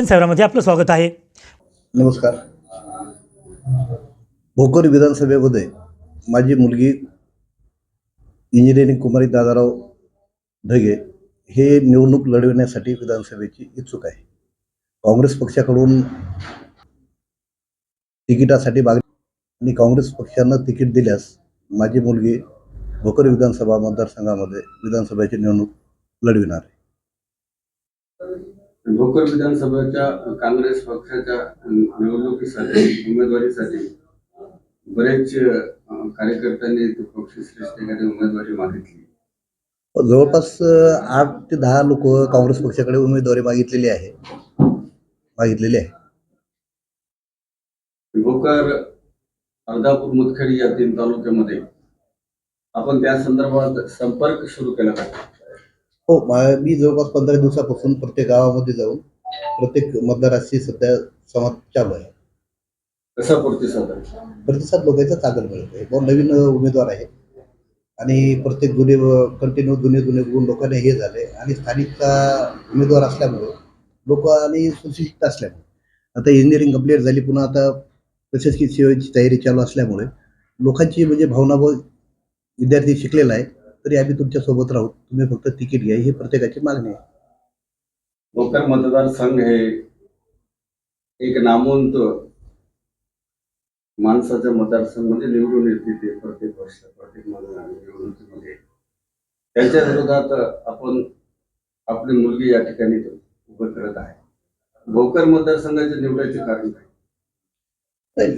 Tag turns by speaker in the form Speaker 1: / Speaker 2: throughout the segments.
Speaker 1: जनसेवरामध्ये आपलं स्वागत आहे.
Speaker 2: नमस्कार. भोकर विधानसभेमध्ये माझी मुलगी इंजिनिअरिंग कुमारी दादाराव ढगे हे निवडणूक लढविण्यासाठी विधानसभेची इच्छुक आहे. काँग्रेस पक्षाकडून तिकिटासाठी मागणी आणि काँग्रेस पक्षानं तिकीट दिल्यास माझी मुलगी भोकर विधानसभा मतदारसंघामध्ये विधानसभेची निवडणूक लढविणार आहे.
Speaker 3: भोकर विधानसभेच्या काँग्रेस पक्षाच्या निवडणुकीसाठी उमेदवारीसाठी बरेच कार्यकर्त्यांनी पक्षश्रेष्ठीकडे उमेदवारी मागितली.
Speaker 2: जवळपास आठ ते दहा लोक काँग्रेस पक्षाकडे उमेदवारी मागितलेली आहे. मागितलेली आहे.
Speaker 3: भोकर अर्धापूर मुदखेड या तीन तालुक्यामध्ये आपण त्या संदर्भात संपर्क सुरू केला पाहिजे.
Speaker 2: हो मा- जवळपास पंधरा दिवसापासून प्रत्येक गावामध्ये जाऊन प्रत्येक मतदाराशी सध्या संवाद चालू आहे.
Speaker 3: कसा प्रतिसाद आहे
Speaker 2: प्रतिसाद लोकांचा चांगला मिळत आहे. नवीन उमेदवार आहे आणि प्रत्येक जुने कंटिन्यू जुने जुने गुण लोकांना हे झाले. आणि स्थानिकचा उमेदवार असल्यामुळे लोक आणि सुशिक्षित असल्यामुळे. आता इंजिनिअरिंग कंप्लीट झाली. पुन्हा आता प्रशासकीय सेवेची तयारी चालू असल्यामुळे लोकांची म्हणजे भावना व विद्यार्थी शिकलेला आहे. तरी आम्ही तुमच्यासोबत राहू. तुम्ही फक्त तिकीट घ्या. ही प्रत्येकाची मागणी आहे.
Speaker 3: भोकर मतदारसंघ हे एक नामवंत माणसाच्या मतदारसंघामध्ये निवडून येते ते प्रत्येक वर्ष प्रत्येक मतदार निवडणुकीमध्ये. त्यांच्या विरोधात आपण आपली मुलगी या ठिकाणी उभं करत आहे. भोकर मतदारसंघाचे निवडायचे कारण काय?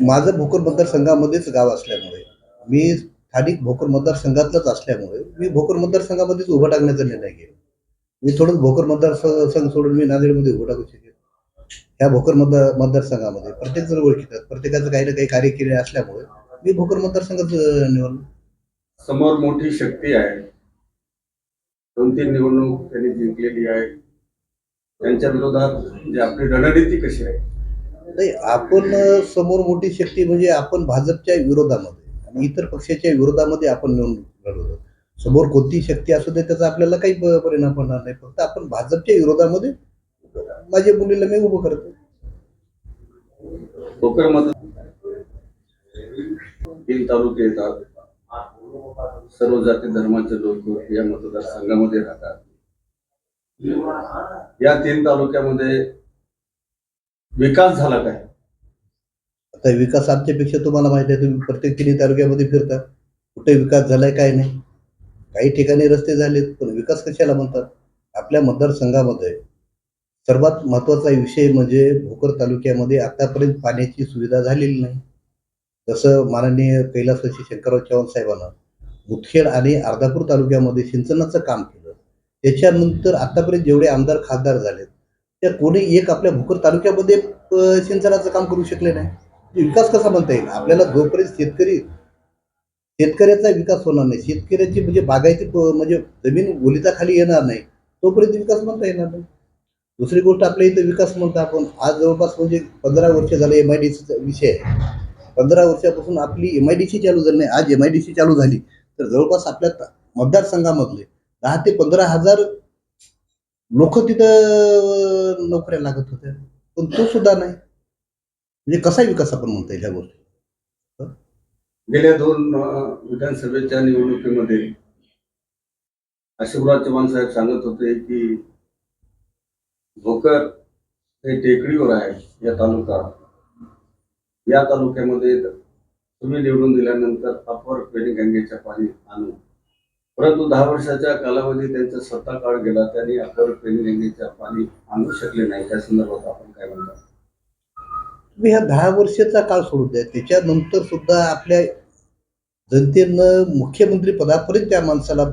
Speaker 2: माझं भोकर मतदारसंघामध्येच गाव असल्यामुळे मी स्थानिक भोकर मतदारसंघातलंच असल्यामुळे मी भोकर मतदारसंघामध्येच उभं टाकण्याचा निर्णय घेईन. मी थोडंच भोकर मतदारसंघ सोडून मी नांदेडमध्ये उभं टाकू शकेन. ह्या भोकर मतदार मतदारसंघामध्ये प्रत्येक जण ओळखीतात प्रत्येकाचं काही ना काही कार्य केले असल्यामुळे मी भोकर मतदारसंघात निवडलो.
Speaker 3: समोर मोठी शक्ती आहे. दोन तीन निवडणूक त्यांनी जिंकलेली आहे. त्यांच्या विरोधात म्हणजे आपली रणनीती कशी आहे?
Speaker 2: नाही आपण समोर मोठी शक्ती म्हणजे आपण भाजपच्या विरोधामध्ये आणि इतर पक्षाच्या विरोधामध्ये आपण निवडणूक लढवतो समोर कोणती शक्ती असू दे त्याचा आपल्याला काही परिणाम होणार नाही. फक्त आपण भाजपच्या विरोधामध्ये माझ्या मुलीला मी उभं करतो.
Speaker 3: तीन तालुके येतात. सर्व जाती धर्माचे लोक या मतदारसंघामध्ये राहतात. या तीन तालुक्यामध्ये विकास झाला काय?
Speaker 2: तर विकास आमच्यापेक्षा तुम्हाला माहिती आहे तुम्ही प्रत्येक तिन्ही तालुक्यामध्ये फिरता. कुठे विकास झालाय काय नाही. काही ठिकाणी रस्ते झालेत पण विकास कशाला म्हणतात? आपल्या मतदारसंघामध्ये सर्वात महत्त्वाचा विषय म्हणजे भोकर तालुक्यामध्ये आतापर्यंत पाण्याची सुविधा झालेली नाही. जसं माननीय कैलासवासी शंकरराव चव्हाण साहेबांना मुदखेड आणि अर्धापूर तालुक्यामध्ये सिंचनाचं काम केलं. त्याच्यानंतर आतापर्यंत जेवढे आमदार खासदार झालेत त्या कोणी एक आपल्या भोकर तालुक्यामध्ये सिंचनाचं काम करू शकले नाही. विकास कसा म्हणता येईल? आपल्याला जोपर्यंत शेतकरी शेतकऱ्याचा विकास होणार नाही शेतकऱ्याची म्हणजे बागायती म्हणजे जमीन ओलिताखाली येणार नाही तोपर्यंत विकास म्हणता येणार नाही. दुसरी गोष्ट आपल्या इथं विकास म्हणतो आपण आज जवळपास म्हणजे पंधरा वर्ष झालं एम आय डी सीचा विषय आहे. पंधरा वर्षापासून आपली एम आय डी सी चालू झाली नाही आज एम आय डी सी चालू झाली. तर जवळपास आपल्या मतदारसंघामधले दहा ते पंधरा हजार लोक तिथं नोकऱ्या लागत होत्या. पण तो सुद्धा नाही. म्हणजे कसा विकास आपण म्हणता येईल ह्या गोष्टी.
Speaker 3: गेल्या दोन विधानसभेच्या निवडणुकीमध्ये अशोकराव चव्हाण साहेब सांगत होते की भोकर हे टेकडीवर आहे या तालुका या तालुक्यामध्ये तुम्ही निवडून दिल्यानंतर अपर पेणी गंगेच्या पाणी आणू परंतु दहा वर्षाच्या कालावधी त्यांचा सत्ता काळ गेला त्यांनी अपर पेणी गंगेच्या पाणी आणू शकले नाही. त्या संदर्भात आपण काय म्हणतात
Speaker 2: तुम्ही ह्या दहा वर्षाचा काळ सोडून द्या. त्याच्यानंतर सुद्धा आपल्या जनतेनं मुख्यमंत्री पदापर्यंत त्या माणसाला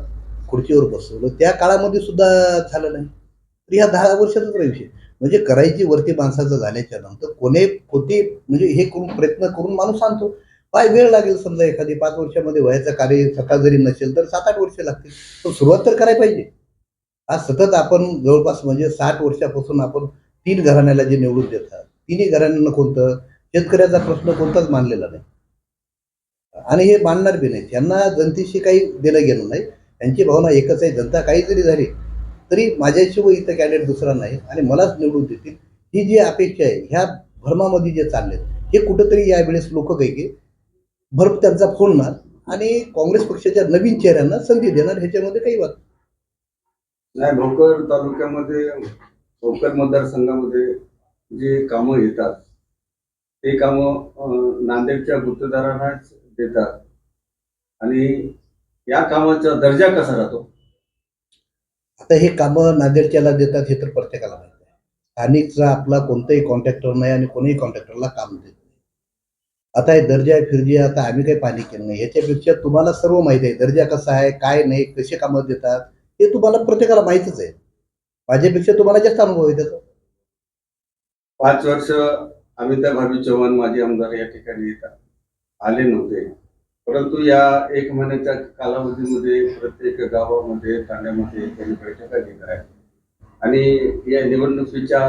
Speaker 2: खुर्चीवर बसवलं. त्या काळामध्ये सुद्धा झालं नाही. तर ह्या दहा वर्षाचाच विषय म्हणजे करायची वरती माणसाचं झाल्याच्यानंतर कोणे कोणते म्हणजे हे करून प्रयत्न करून माणूस आणतो काय वेळ लागेल समजा एखादी पाच वर्षामध्ये वयाचं कार्य स्वतः जरी नसेल तर सात आठ वर्ष लागतील. पण सुरुवात तर करायला पाहिजे. आज सतत आपण जवळपास म्हणजे साठ वर्षापासून आपण तीन घराण्याला जे निवडून देतात तिन्ही घराण्यांना कोणतं? शेतकऱ्याचा प्रश्न कोणताच मानलेला नाही. आणि हे मानणार बी नाही त्यांना जनतेशी काही देणं गेलं नाही. त्यांची भावना एकच आहे. जनता काही जरी झाली तरी माझ्याशिवाय इथं कॅन्डिडेट दुसरा नाही. आणि मलाच निवडून देतील. ही जी अपेक्षा आहे ह्या भ्रमामध्ये जे चाललेत हे कुठंतरी यावेळेस लोक काही की त्यांचा फोडणार आणि काँग्रेस पक्षाच्या नवीन चेहऱ्यांना संधी देणार ह्याच्यामध्ये काही वाद.
Speaker 3: नाही भोकर तालुक्यामध्ये भोकर मतदारसंघामध्ये जे कामं येतात ते कामं नांदेडच्या गुत्तेदारांनाच देतात. आणि या कामाचा दर्जा कसा राहतो?
Speaker 2: आता हे कामं नांदेडच्याला देतात हे तर प्रत्येकाला माहिती आहे. स्थानिकचा आपला कोणताही कॉन्ट्रॅक्टर नाही आणि कोणीही कॉन्ट्रॅक्टरला काम देत नाही. आता हे दर्जा आहे फिरजी आहे, आता आम्ही काही पाणी केलं नाही. याच्यापेक्षा तुम्हाला सर्व माहिती आहे दर्जा कसा आहे काय नाही कसे कामं देतात हे तुम्हाला प्रत्येकाला माहितीच आहे. माझ्यापेक्षा तुम्हाला जास्त अनुभव आहे त्याचा.
Speaker 3: पाच वर्ष अमिताभाभी चव्हाण माजी आमदार या ठिकाणी येतात. आले नव्हते. परंतु या एक महिन्याच्या कालावधीमध्ये प्रत्येक गावामध्ये तांड्यामध्ये त्यांनी बैठका घेत आहे आणि या निवडणुकीच्या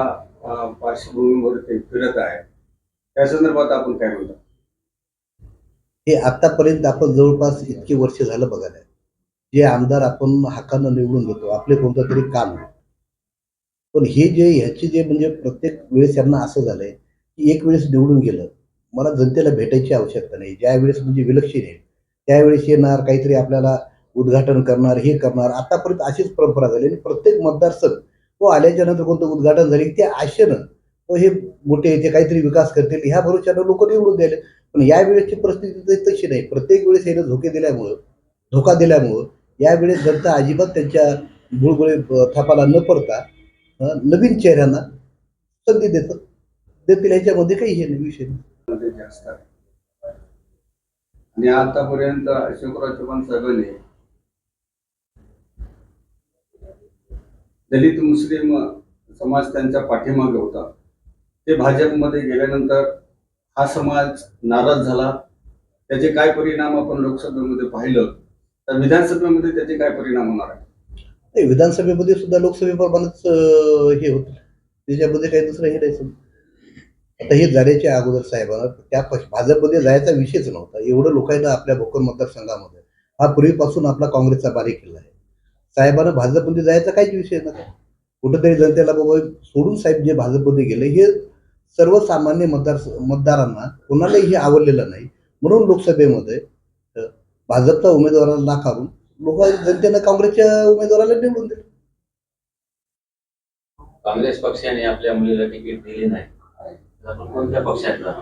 Speaker 3: पार्श्वभूमीवर ते फिरत आहे त्या संदर्भात आपण काय म्हणतो?
Speaker 2: हे आतापर्यंत आपण जवळपास इतकी वर्ष झालं बघायला. जे आमदार आपण हाकानं निवडून देतो आपले कोणतं तरी काम आहे. पण हे जे ह्याचे जे म्हणजे प्रत्येक वेळेस यांना असं झालं आहे की एक वेळेस निवडून गेलं मला जनतेला भेटायची आवश्यकता नाही. ज्यावेळेस म्हणजे विलक्षण येईल त्यावेळेस येणार काहीतरी आपल्याला उद्घाटन करणार हे करणार. आतापर्यंत अशीच परंपरा झाली आणि प्रत्येक मतदारसंघ तो आल्याच्यानंतर कोणतं उद्घाटन झाले की त्या आशेनं तो हे मोठे ते काहीतरी विकास करतील ह्या भरोशानं लोक निवडून द्यायला. पण यावेळेसची परिस्थिती तशी नाही. प्रत्येक वेळेस याने धोके दिल्यामुळं धोका दिल्यामुळं यावेळेस जनता अजिबात त्यांच्या गुळगुळे थापाला न पडता नवीन चेहऱ्यांना संधी देतात देतील याच्यामध्ये काही हे नाही विषय नाही.
Speaker 3: जास्त आणि आतापर्यंत अशोकराव चव्हाण साहेबांनी दलित मुस्लिम समाज त्यांच्या पाठीमागे होता. ते भाजपमध्ये गेल्यानंतर हा समाज नाराज झाला. त्याचे काय परिणाम आपण लोकसभेमध्ये पाहिलं तर विधानसभेमध्ये त्याचे काय परिणाम होणार आहे
Speaker 2: नाही, विधानसभेमध्ये सुद्धा लोकसभेप्रमाणेच हे होतं. त्याच्यामध्ये काही दुसरं हे नाही समजा. आता हे जाण्याच्या अगोदर साहेबांना त्या पक्ष भाजपमध्ये जायचा विषयच नव्हता. एवढं लोकांना आपल्या भोकर मतदारसंघामध्ये. हा पूर्वीपासून आपला काँग्रेसचा बारीक किल्ला आहे. साहेबांना भाजपमध्ये जायचा काहीच विषय नका कुठंतरी जनतेला बाबा सोडून साहेब जे भाजपमध्ये गेले हे सर्वसामान्य मतदार मतदारांना कोणालाही हे आवडलेलं नाही. म्हणून लोकसभेमध्ये अं, भाजपचा उमेदवाराला नाकारून लोक जनतेनं काँग्रेसच्या उमेदवाराला निवडून दिलं.
Speaker 1: काँग्रेस पक्षाने आपल्या मुलीला तिकीट दिले नाही. आपण कोणत्या पक्षातला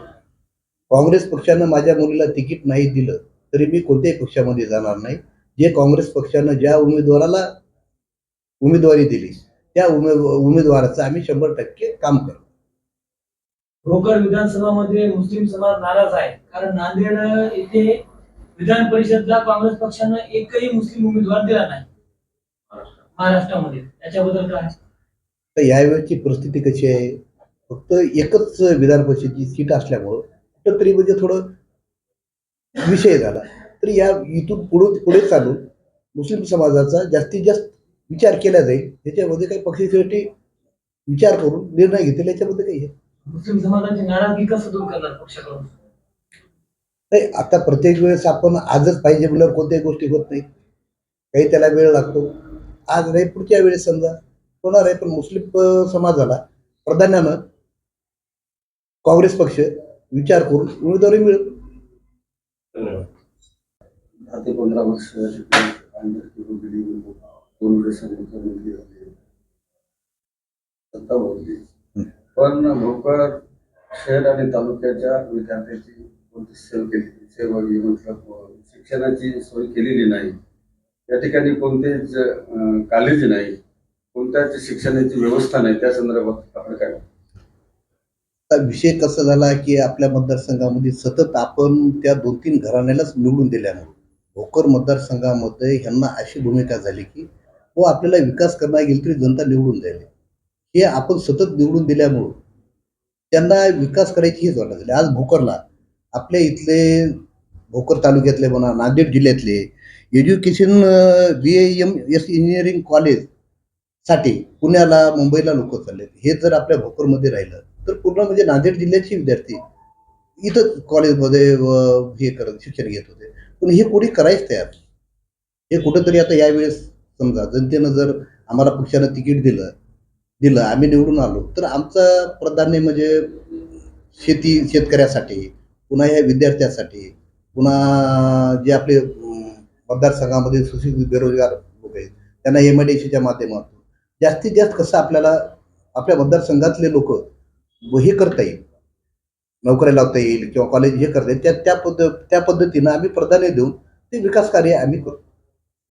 Speaker 2: काँग्रेस पक्षानं माझ्या मुलीला तिकीट नाही दिलं तरी मी कोणत्याही पक्षामध्ये जाणार नाही. जे काँग्रेस पक्षानं ज्या उमेदवाराला उमेदवारी दिली त्या उमे उमेदवाराचं आम्ही शंभर टक्के काम करतो.
Speaker 4: भोकर विधानसभामध्ये मुस्लिम समाज नाराज आहे. कारण नांदेड येथे विधान परिषदला काँग्रेस पक्षानं एकही मुस्लिम उमेदवार दिला नाही. महाराष्ट्रामध्ये. त्याच्याबद्दल काय?
Speaker 2: तर यावेळची परिस्थिती कशी आहे? फक्त एकच विधान परिषदेची सीट असल्यामुळं कुठं तरी म्हणजे थोडं विषय झाला. तर या इथून पुढे पुढे चालून मुस्लिम समाजाचा जास्तीत जास्त विचार केला जाईल. त्याच्यामध्ये काही पक्षासाठी विचार करून निर्णय घेतील. याच्यामध्ये काही आहे
Speaker 4: मुस्लिम समाजाची नाराजगी कसं दूर करणार पक्षाकडून?
Speaker 2: नाही आता प्रत्येक वेळेस आपण आजच पाहिजे म्हणल्यावर कोणत्याही गोष्टी होत नाही काही त्याला वेळ लागतो. आज नाही पुढच्या वेळेस समजा. होणार आहे पण मुस्लिम समाजाला प्राधान्यानं काँग्रेस पक्ष विचार करून उमेदवारी मिळेल.
Speaker 3: दहा ते पंधरा वर्ष दोन वेळेस सत्ता पण भोकर शहर आणि तालुक्याच्या विद्यार्थ्याची कोणती सेवा केली सेवा शिक्षणाची सोय केलेली नाही. या ठिकाणी कोणतेच कॉलेज नाही. कोणत्याच शिक्षणाची व्यवस्था नाही. त्या संदर्भात आपण काय
Speaker 2: आता विषय कसा झाला की आपल्या मतदारसंघामध्ये सतत आपण त्या दोन तीन घराण्यालाच निवडून दिल्यामुळे भोकर मतदारसंघामध्ये ह्यांना अशी भूमिका झाली की व आपल्याला विकास करणार गेली तरी जनता निवडून द्यायला हे आपण सतत निवडून दिल्यामुळं त्यांना विकास करायची हीच वाटत झाली. आज भोकरला आपल्या इथले भोकर तालुक्यातले म्हणा नांदेड जिल्ह्यातले education B M S engineering कॉलेजसाठी पुण्याला मुंबईला लोक चालले हे जर आपल्या भोकरमध्ये राहिलं तर पूर्ण म्हणजे नांदेड जिल्ह्याचे विद्यार्थी इथं कॉलेजमध्ये व हे करत शिक्षण घेत होते. पण हे कोणी करायच तयार? हे कुठंतरी आता यावेळेस समजा जनतेनं जर आम्हाला पक्षानं तिकीट दिलं दिलं आम्ही निवडून आलो तर आमचं प्राधान्य म्हणजे शेती शेतकऱ्यासाठी पुन्हा या विद्यार्थ्यासाठी पुन्हा जे आपले मतदारसंघामध्ये सुशिक्षित बेरोजगार लोक आहेत त्यांना एम आय डी सीच्या माध्यमातून जास्तीत जास्त कसं आपल्याला आपल्या मतदारसंघातले लोक हे करता येईल? नोकऱ्या लावता येईल किंवा कॉलेज हे करता येईल? त्या त्या पद्ध त्या पद्धतीनं आम्ही प्राधान्य देऊन ते विकास कार्य आम्ही करतो.